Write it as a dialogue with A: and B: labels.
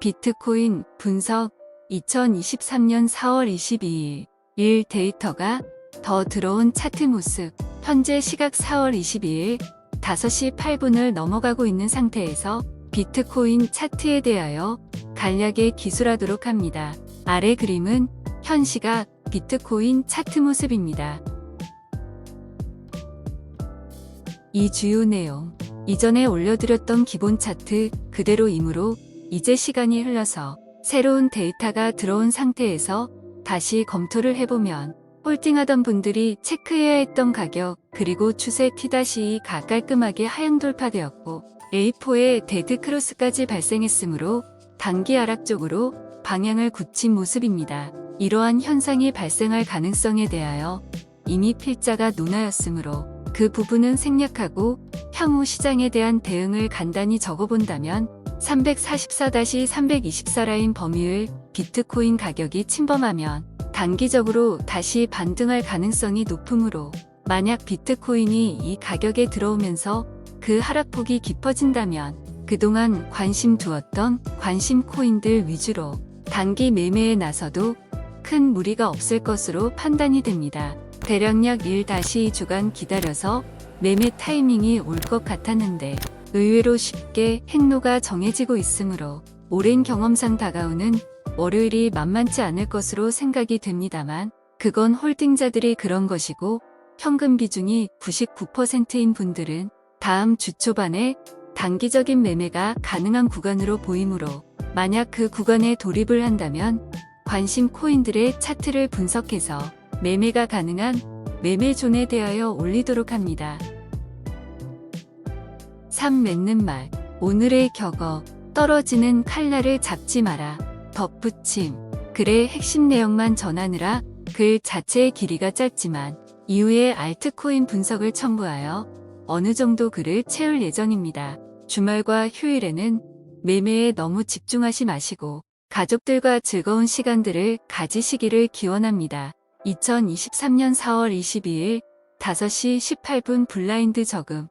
A: 비트코인 분석 2023년 4월 22일 일 데이터가 더 들어온 차트 모습 현재 시각 4월 22일 5시 8분을 넘어가고 있는 상태에서 비트코인 차트에 대하여 간략히 기술하도록 합니다. 아래 그림은 현 시각 비트코인 차트 모습입니다. 이 주요 내용 이전에 올려드렸던 기본 차트 그대로이므로 이제 시간이 흘러서 새로운 데이터가 들어온 상태에서 다시 검토를 해보면 홀딩하던 분들이 체크해야 했던 가격 그리고 추세 T-2가 깔끔하게 하향 돌파되었고 A4의 데드 크로스까지 발생했으므로 단기 하락 쪽으로 방향을 굳힌 모습입니다. 이러한 현상이 발생할 가능성에 대하여 이미 필자가 논하였으므로 그 부분은 생략하고 향후 시장에 대한 대응을 간단히 적어본다면 344-324 라인 범위를 비트코인 가격이 침범하면 단기적으로 다시 반등할 가능성이 높으므로 만약 비트코인이 이 가격에 들어오면서 그 하락폭이 깊어진다면 그동안 관심 두었던 관심 코인들 위주로 단기 매매에 나서도 큰 무리가 없을 것으로 판단이 됩니다. 대략 1-2주간 기다려서 매매 타이밍이 올 것 같았는데 의외로 쉽게 행로가 정해지고 있으므로 오랜 경험상 다가오는 월요일이 만만치 않을 것으로 생각이 됩니다만 그건 홀딩자들이 그런 것이고 현금 비중이 99%인 분들은 다음 주 초반에 단기적인 매매가 가능한 구간으로 보이므로 만약 그 구간에 돌입을 한다면 관심 코인들의 차트를 분석해서 매매가 가능한 매매존에 대하여 올리도록 합니다. 3. 맺는 말 오늘의 격어 떨어지는 칼날을 잡지 마라. 덧붙임 글의 핵심 내용만 전하느라 글 자체의 길이가 짧지만 이후에 알트코인 분석을 첨부하여 어느 정도 글을 채울 예정입니다. 주말과 휴일에는 매매에 너무 집중하지 마시고 가족들과 즐거운 시간들을 가지시기를 기원합니다. 2023년 4월 22일 5시 18분 블라인드 적음